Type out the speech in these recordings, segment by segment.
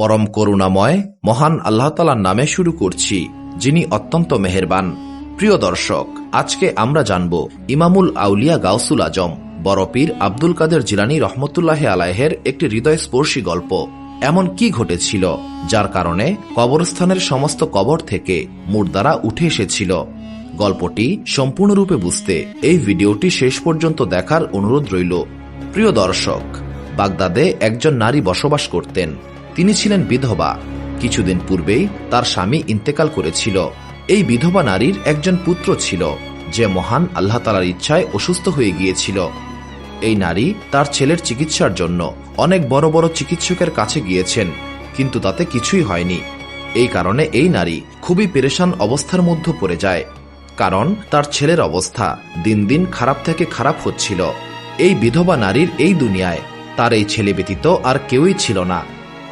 পরম করুণাময়, মহান আল্লাহ তালার নামে শুরু করছি, যিনি অত্যন্ত মেহেরবান। প্রিয় দর্শক, আজকে আমরা জানব ইমামুল আউলিয়া গাউসুল আজম বড়পীর আব্দুল কাদের জিলানি রহমতুল্লাহ আলাহের একটি হৃদয়স্পর্শী গল্প। এমন কি ঘটেছিল, যার কারণে কবরস্থানের সমস্ত কবর থেকে মুর্দারা উঠে এসেছিল। গল্পটি সম্পূর্ণরূপে বুঝতে এই ভিডিওটি শেষ পর্যন্ত দেখার অনুরোধ রইল। প্রিয় দর্শক, বাগদাদে একজন নারী বসবাস করতেন। তিনি ছিলেন বিধবা। কিছুদিন পূর্বেই তার স্বামী ইন্তেকাল করেছিল। এই বিধবা নারীর একজন পুত্র ছিল, যে মহান আল্লাহ তালার ইচ্ছায় অসুস্থ হয়ে গিয়েছিল। এই নারী তার ছেলের চিকিৎসার জন্য অনেক বড় বড় চিকিৎসকের কাছে গিয়েছেন, কিন্তু তাতে কিছুই হয়নি। এই কারণে এই নারী খুবই পেরেশান অবস্থার মধ্যে পড়ে যায়। কারণ তার ছেলের অবস্থা দিন দিন খারাপ থেকে খারাপ হচ্ছিল। এই বিধবা নারীর এই দুনিয়ায় তার এই ছেলে ব্যতীত আর কেউই ছিল না।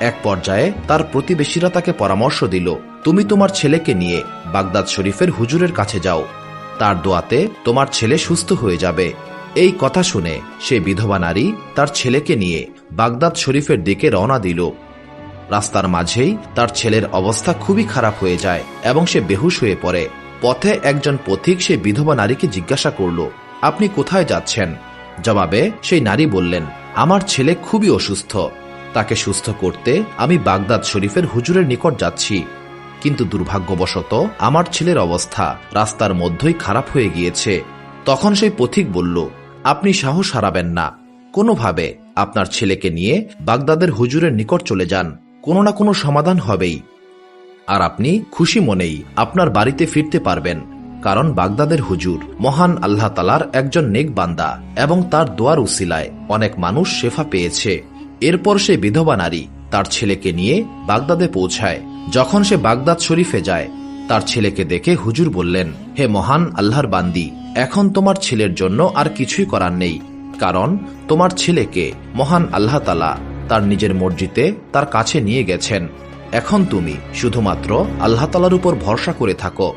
এক পর্যায়ে তার প্রতিবেশীরা তাকে পরামর্শ দিল, তুমি তোমার ছেলেকে নিয়ে বাগদাদ শরীফের হুজুরের কাছে যাও। তার দোয়াতে তোমার ছেলে সুস্থ হয়ে যাবে। এই কথা শুনে সে বিধবা নারী তার ছেলেকে নিয়ে বাগদাদ শরীফের দিকে রওনা দিল। রাস্তার মাঝেই তার ছেলের অবস্থা খুবই খারাপ হয়ে যায় এবং সে বেহুশ হয়ে পড়ে। পথে একজন পথিক সেই বিধবা নারীকে জিজ্ঞাসা করল, আপনি কোথায় যাচ্ছেন? জবাবে সেই নারী বললেন, আমার ছেলে খুবই অসুস্থ। তাকে সুস্থ করতে আমি বাগদাদ শরীফের হুজুরের নিকট যাচ্ছি। কিন্তু দুর্ভাগ্যবশত আমার ছেলের অবস্থা রাস্তার মধ্যেই খারাপ হয়ে গিয়েছে। তখন সেই পথিক বলল, আপনি সাহস হারাবেন না। কোনোভাবে আপনার ছেলেকে নিয়ে বাগদাদের হুজুরের নিকট চলে যান। কোনো না কোনো সমাধান হবেই। আর আপনি খুশি মনেই আপনার বাড়িতে ফিরতে পারবেন, কারণ বাগদাদের হুজুর মহান আল্লাহ তালার একজন নেক বান্দা এবং তার দোয়ার উসিলায় অনেক মানুষ শেফা পেয়েছে। এরপর সে বিধবা নারী তার ছেলেকে নিয়ে বাগদাদে পৌঁছায়। যখন সে বাগদাদ শরীফে যায়, তার ছেলেকে দেখে হুজুর বললেন, হে মহান আল্লাহর বান্দি, এখন তোমার ছেলের জন্য আর কিছুই করার নেই, কারণ তোমার ছেলেকে মহান আল্লাহ তালা তার নিজের মসজিদে তার কাছে নিয়ে গেছেন। এখন তুমি শুধুমাত্র আল্লাহ তালার উপর ভরসা করে থাকো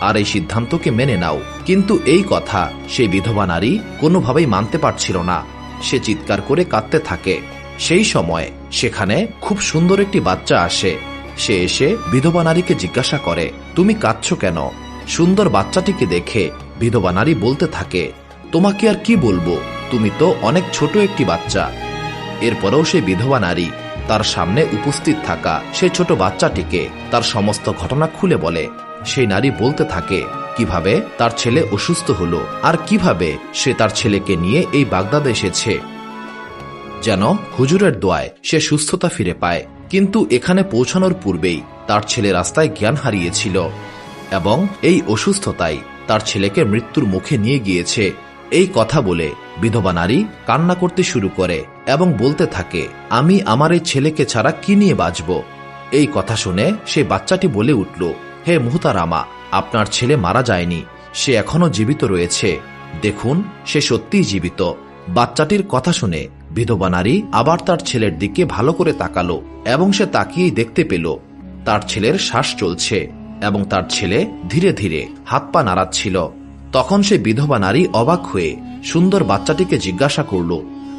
আর এই সিদ্ধান্তকে মেনে নাও। কিন্তু এই কথা সেই বিধবা নারী কোনোভাবেই মানতে পারছিল না। সে চিৎকার করে কাঁদতে থাকে। সেই সময় সেখানে খুব সুন্দর একটি বাচ্চা আসে। সে এসে বিধবা নারীকে জিজ্ঞাসা করে, তুমি কাঁদছ কেন? সুন্দর বাচ্চাটিকে দেখে বিধবা নারী বলতে থাকে, তোমাকে আর কি বলব? তুমি তো অনেক ছোট একটি বাচ্চা। এরপরেও সেই বিধবা নারী তার সামনে উপস্থিত থাকা সেই ছোট বাচ্চাটিকে তার সমস্ত ঘটনা খুলে বলে। সেই নারী বলতে থাকে, কীভাবে তার ছেলে অসুস্থ হলো? আর কীভাবে সে তার ছেলেকে নিয়ে এই বাগদাদে এসেছে? যেন হুজুরের দোয়ায় সে সুস্থতা ফিরে পায়। কিন্তু এখানে পৌঁছানোর পূর্বেই তার ছেলে রাস্তায় জ্ঞান হারিয়েছিল এবং এই অসুস্থতাই তার ছেলেকে মৃত্যুর মুখে নিয়ে গিয়েছে। এই কথা বলে বিধবা নারী কান্না করতে শুরু করে এবং বলতে থাকে, আমি আমার এই ছেলেকে ছাড়া কি নিয়ে বাঁচব? এই কথা শুনে সে বাচ্চাটি বলে উঠল, হে মুহতারামা, আপনার ছেলে মারা যায়নি, সে এখনও জীবিত রয়েছে। দেখুন, সে সত্যিই জীবিত। বাচ্চাটির কথা শুনে বিধবা নারী আবার তার ছেলের দিকে ভালো করে তাকালো এবং সে তাকিয়েই দেখতে পেল। তার ছেলের শ্বাস চলছে এবং তার ছেলে ধীরে ধীরে হাত পা নাড়াচ্ছিল। তখন সে বিধবা নারী অবাক হয়ে সুন্দর বাচ্চাটিকে জিজ্ঞাসা করল,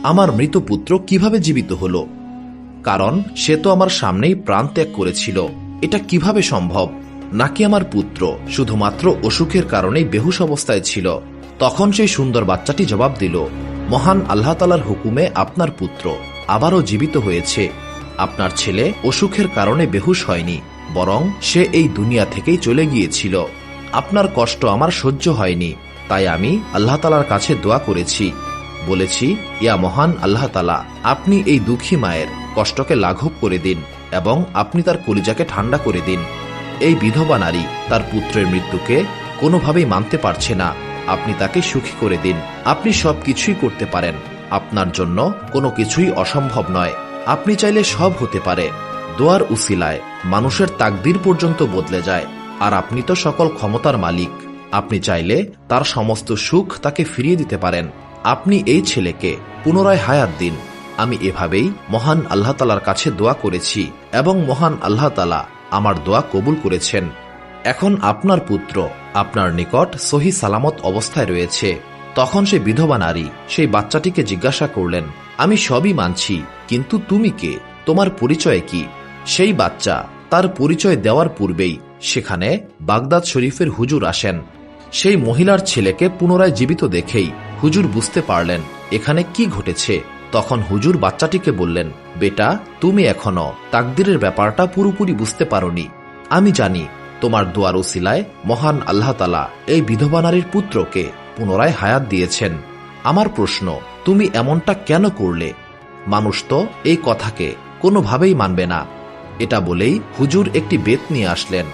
আমার মৃত পুত্র কীভাবে জীবিত হল? কারণ সে তো আমার সামনেই প্রাণ ত্যাগ করেছিল। এটা কীভাবে সম্ভব? নাকি আমার পুত্র শুধুমাত্র অসুখের কারণেই বেহুশ অবস্থায় ছিল? তখন সেই সুন্দর বাচ্চাটি জবাব দিল মহান আল্লাহ তালার হুকুমে আপনার পুত্র আবারও জীবিত হয়েছে। আপনার ছেলে অসুখের কারণে বেহুশ হয়নি, বরং সে এই দুনিয়া থেকেই চলে গিয়েছিল। আপনার কষ্ট আমার সহ্য হয়নি, তাই আমি আল্লাহ তালার কাছে দোয়া করেছি। বলেছি, ইয়া মহান আল্লাহ তালা আপনি এই দুঃখী মায়ের কষ্টকে লাঘব করে দিন এবং আপনি তার কলিজাকে ঠান্ডা করে দিন। এই বিধবা নারী তার পুত্রের মৃত্যুকে কোনোভাবেই মানতে পারছে না। আপনি তাকে সুখী করে দিন। আপনি সব কিছুই করতে পারেন। আপনার জন্য কোনো কিছুই অসম্ভব নয়। আপনি চাইলে সব হতে পারে। দোয়ার উসিলায় মানুষের তাকদির পর্যন্ত বদলে যায়। আর আপনি তো সকল ক্ষমতার মালিক। আপনি চাইলে তার সমস্ত সুখ তাকে ফিরিয়ে দিতে পারেন। আপনি এই ছেলেকে পুনরায় হায়াত দিন। আমি এভাবেই মহান আল্লাহ তালার কাছে দোয়া করেছি এবং মহান আল্লাহ তালা আমার দোয়া কবুল করেছেন। এখন আপনার পুত্র আপনার নিকট সহি সালামত অবস্থায় রয়েছে। তখন সে বিধবা নারী সেই বাচ্চাটিকে জিজ্ঞাসা করলেন, আমি সবই মানছি, কিন্তু তুমি কে? তোমার পরিচয় কি? সেই বাচ্চা তার পরিচয় দেওয়ার পূর্বেই সেখানে বাগদাদ শরীফের হুজুর আসেন। সেই মহিলার ছেলেকে পুনরায় জীবিত দেখেই হুজুর বুঝতে পারলেন, এখানে কি ঘটেছে। তখন হুজুর বাচ্চাটিকে বললেন, বেটা, তুমি এখনও তাকদিরের ব্যাপারটা পুরোপুরি বুঝতে পারোনি। আমি জানি তোমার দোয়ার ওসিলায় মহান আল্লাহ তালা এই বিধবা নারীর পুত্রকে পুনরায় হায়াত দিয়েছেন। আমার প্রশ্ন, তুমি এমনটা কেন করলে? মানুষ তো এই কথাকে কোনোভাবেই মানবে না। এটা বলেই হুজুর একটি বেত নিয়ে আসলেন।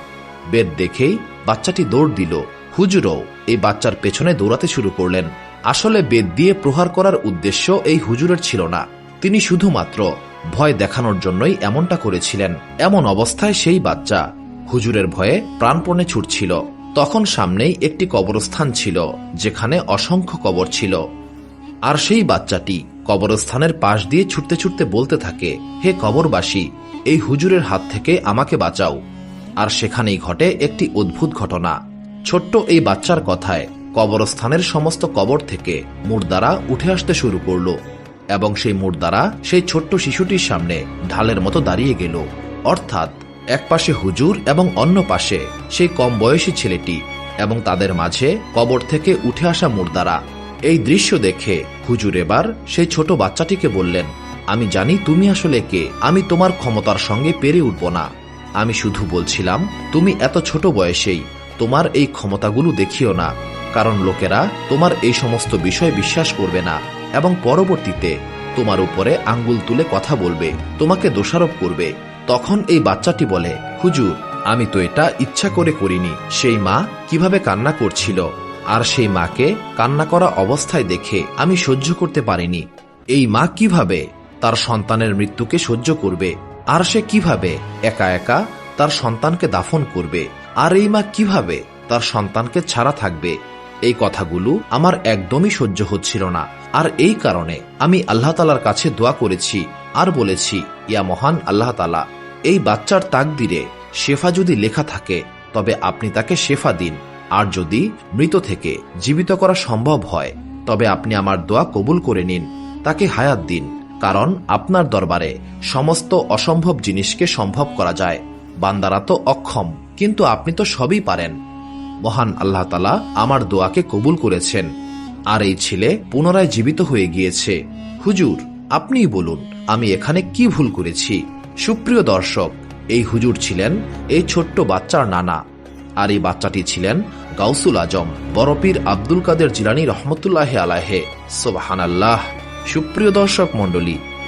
বেত দেখেই বাচ্চাটি দৌড় দিল। হুজুরও এই বাচ্চার পেছনে দৌড়াতে শুরু করলেন। আসলে বেদ দিয়ে প্রহার করার উদ্দেশ্য এই হুজুরের ছিল না। তিনি শুধুমাত্র ভয় দেখানোর জন্যই এমনটা করেছিলেন। এমন অবস্থায় সেই বাচ্চা হুজুরের ভয়ে প্রাণপণে ছুটছিল। তখন সামনেই একটি কবরস্থান ছিল, যেখানে অসংখ্য কবর ছিল। আর সেই বাচ্চাটি কবরস্থানের পাশ দিয়ে ছুটতে ছুটতে বলতে থাকে, হে কবরবাসী, এই হুজুরের হাত থেকে আমাকে বাঁচাও। আর সেখানেই ঘটে একটি অদ্ভুত ঘটনা। ছোট্ট এই বাচ্চার কথায় কবরস্থানের সমস্ত কবর থেকে মুর্দারা উঠে আসতে শুরু করল এবং সেই মুর্দারা সেই ছোট্ট শিশুটির সামনে ঢালের মতো দাঁড়িয়ে গেল। অর্থাৎ এক পাশে হুজুর এবং অন্য পাশে সেই কম বয়সী ছেলেটি এবং তাদের মাঝে কবর থেকে উঠে আসা মুর্দারা। এই দৃশ্য দেখে হুজুর এবার সেই ছোট বাচ্চাটিকে বললেন, আমি জানি তুমি আসলে কে, আমি তোমার ক্ষমতার সঙ্গে পেরে উঠব না। আমি শুধু বলছিলাম, তুমি এত ছোট বয়সেই তোমার এই ক্ষমতাগুলো দেখিও না, কারণ লোকেরা তোমার এই সমস্ত বিষয় বিশ্বাস করবে না এবং পরবর্তীতে তোমার উপরে আঙ্গুল তুলে কথা বলবে, তোমাকে দোষারোপ করবে। তখন এই বাচ্চাটি বলে, হুজুর, আমি তো এটা ইচ্ছা করে করিনি। সেই মা কীভাবে কান্না করছিল? আর সেই মাকে কান্না করা অবস্থায় দেখে আমি সহ্য করতে পারিনি। এই মা কীভাবে তার সন্তানের মৃত্যুকে সহ্য করবে? আর সে কীভাবে একা একা তার সন্তানকে দাফন করবে? আর এই মা কীভাবে তার সন্তানকে ছাড়া থাকবে? এই কথাগুলো আমার একদমই সহ্য হচ্ছিল না। আর এই কারণে আমি আল্লাহ তালার কাছে দোয়া করেছি আর বলেছি, ইয়া মহান আল্লাহ তালা এই বাচ্চার তাকদিরে শেফা যদি লেখা থাকে, তবে আপনি তাকে শেফা দিন। আর যদি মৃত থেকে জীবিত করা সম্ভব হয়, তবে আপনি আমার দোয়া কবুল করে নিন, তাকে হায়াত দিন, কারণ আপনার দরবারে সমস্ত অসম্ভব জিনিসকে সম্ভব করা যায়, বান্দারা তো অক্ষম, কিন্তু আপনি তো সবই পারেন। মহান আল্লাহ তালা আমার দোয়াকে কবুল করেছেন। আর এই ছেলে পুনরায় জীবিত হয়ে গিয়েছে। হুজুর, আপনিই বলুন। আমি এখানে কি ভুল করেছি? সুপ্রিয় দর্শক, এই হুজুর ছিলেন এই ছোট্ট বাচ্চার নানা। আর এই বাচ্চাটি ছিলেন গাউসুল আজম বরপীর আব্দুল কাদের জিলানি রহমতুল্লাহ আলাহে সোবাহান সুপ্রিয় দর্শক মণ্ডলী